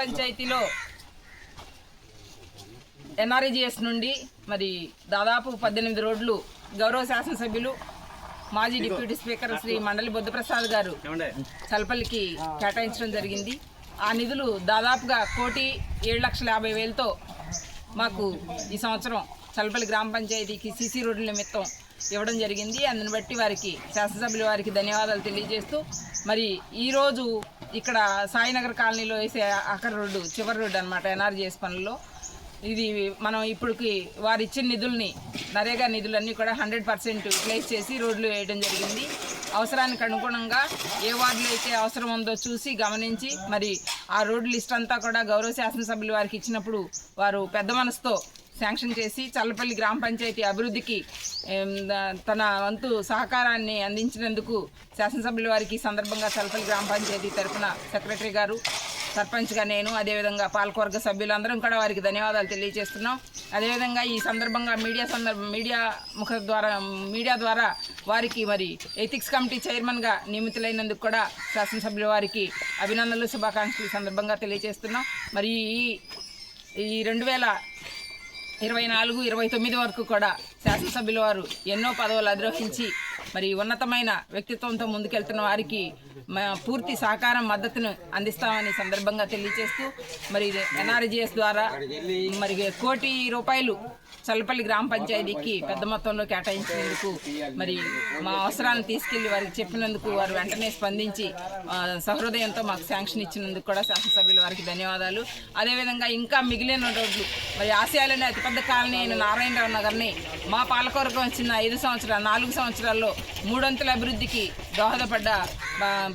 పంచాయతీలో ఎన్ఆర్ఈజిఎస్ నుండి మరి దాదాపు పద్దెనిమిది రోడ్లు గౌరవ శాసనసభ్యులు మాజీ డిప్యూటీ స్పీకర్ శ్రీ మండలి బుద్ధప్రసాద్ గారు చలపల్లికి కేటాయించడం జరిగింది. ఆ నిధులు దాదాపుగా కోటి ఏడు లక్షల యాభై వేలతో మాకు ఈ సంవత్సరం చలపల్లి గ్రామ పంచాయతీకి సీసీ రోడ్ల నిమిత్తం ఇవ్వడం జరిగింది. అందుని బట్టి వారికి శాసనసభ్యుల వారికి ధన్యవాదాలు తెలియజేస్తూ మరి ఈరోజు ఇక్కడ సాయినగర్ కాలనీలో వేసే అక్కడ రోడ్డు చివరి రోడ్డు అనమాట ఎన్ఆర్జీఎస్ పనుల్లో. ఇది మనం ఇప్పటికి వారు ఇచ్చిన నిధుల్ని నరేగా నిధులన్నీ కూడా హండ్రెడ్ పర్సెంట్ ప్లేస్ చేసి రోడ్లు వేయడం జరిగింది. అవసరానికి అనుగుణంగా ఏ వార్డులో అయితే అవసరం ఉందో చూసి గమనించి మరి ఆ రోడ్డు లిస్ట్ అంతా కూడా గౌరవ శాసనసభ్యులు వారికి ఇచ్చినప్పుడు వారు పెద్ద మనసుతో శాంక్షన్ చేసి చల్లపల్లి గ్రామ పంచాయతీ అభివృద్ధికి తన వంతు సహకారాన్ని అందించినందుకు శాసనసభ్యుల వారికి సందర్భంగా చల్లపల్లి గ్రామ పంచాయతీ తరఫున సెక్రటరీ గారు సర్పంచ్గా నేను అదేవిధంగా పాలకవర్గ సభ్యులందరం కూడా వారికి ధన్యవాదాలు తెలియజేస్తున్నాం. అదేవిధంగా ఈ సందర్భంగా మీడియా సందర్భ మీడియా ముఖ ద్వారా మీడియా ద్వారా వారికి మరి ఎథిక్స్ కమిటీ చైర్మన్గా నియమితులైనందుకు కూడా శాసనసభ్యుల వారికి అభినందనలు శుభాకాంక్షలు సందర్భంగా తెలియజేస్తున్నాం. మరి ఈ ఈ రెండు వేల ఇరవై నాలుగు ఇరవై తొమ్మిది వరకు కూడా శాసనసభ్యుల వారు ఎన్నో పదవులు అధిరోహించి మరి ఉన్నతమైన వ్యక్తిత్వంతో ముందుకెళ్తున్న వారికి మా పూర్తి సహకారం మద్దతును అందిస్తామని సందర్భంగా తెలియజేస్తూ మరి ఎన్ఆర్జీఎస్ ద్వారా మరి కోటి రూపాయలు చల్లపల్లి గ్రామ పంచాయతీకి పెద్ద మొత్తంలో కేటాయించినందుకు మరి మా అవసరాలను తీసుకెళ్ళి వారికి చెప్పినందుకు వారు వెంటనే స్పందించి సహృదయంతో మాకు శాంక్షన్ ఇచ్చినందుకు కూడా శాసనసభ్యులు వారికి ధన్యవాదాలు. అదేవిధంగా ఇంకా మిగిలిన రోడ్లు మరి ఆసియాలోనే అతిపెద్ద కాలనీ అయిన నారాయణరావు నగర్ని మా పాలకవర్గం వచ్చిన ఐదు సంవత్సరాలు నాలుగు సంవత్సరాల్లో మూడొంతుల అభివృద్ధికి దోహదపడ్డ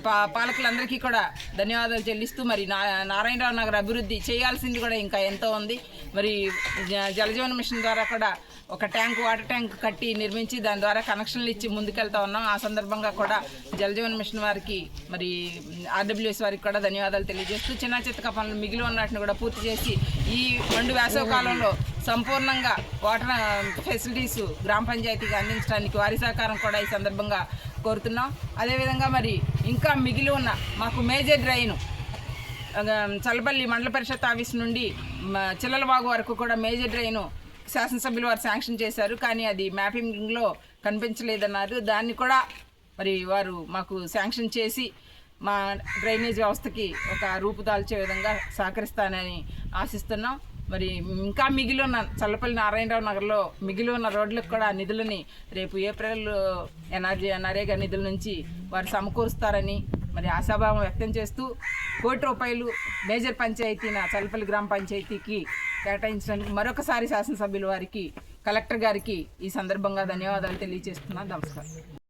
పా- పాలకులందరికీ కూడా ధన్యవాదాలు చెల్లిస్తూ మరి నా నారాయణరావు నగర్ అభివృద్ధి చేయాల్సింది కూడా ఇంకా ఎంతో ఉంది. మరి జ- జలజీవన మిషన్ ద్వారా కూడా ఒక ట్యాంక్ వాటర్ ట్యాంక్ కట్టి నిర్మించి దాని ద్వారా కనెక్షన్లు ఇచ్చి ముందుకెళ్తా ఉన్నాం. ఆ సందర్భంగా కూడా జలజీవన్ మిషన్ వారికి మరి ఆర్డబ్ల్యూఎస్ వారికి కూడా ధన్యవాదాలు తెలియజేస్తూ చిన్న చిత్తక పనులు మిగిలి ఉన్నటిని కూడా పూర్తి చేసి ఈ రెండు వేసవ కాలంలో సంపూర్ణంగా వాటర్ ఫెసిలిటీస్ గ్రామ పంచాయతీకి అందించడానికి వారి సహకారం కూడా ఈ సందర్భంగా కోరుతున్నాం. అదేవిధంగా మరి ఇంకా మిగిలి ఉన్న మాకు మేజర్ డ్రైను ఆ, చల్లపల్లి మండల పరిషత్ ఆఫీస్ నుండి మ, చిల్లలబాగు వరకు కూడా మేజర్ డ్రైను శాసనసభ్యులు వారు శాంక్షన్ చేశారు. కానీ అది మ్యాపింగ్లో కనిపించలేదన్నారు. దాన్ని కూడా మరి వారు మాకు శాంక్షన్ చేసి మా డ్రైనేజ్ వ్యవస్థకి ఒక రూపుదాల్చే విధంగా సహకరిస్తానని ఆశిస్తున్నాం. మరి ఇంకా మిగిలి ఉన్న చల్లపల్లి నారాయణరావు నగర్లో మిగిలి ఉన్న రోడ్లకు కూడా నిధులని రేపు ఏప్రిల్ ఎన్ఆర్జీ నరేగా నిధుల నుంచి వారు సమకూరుస్తారని మరి ఆశాభావం వ్యక్తం చేస్తూ కోటి రూపాయలు మేజర్ పంచాయతీన చల్లపల్లి గ్రామ పంచాయతీకి కేటాయించడానికి మరొకసారి శాసనసభ్యుల వారికి కలెక్టర్ గారికి ఈ సందర్భంగా ధన్యవాదాలు తెలియజేస్తున్నాను నమస్కారం.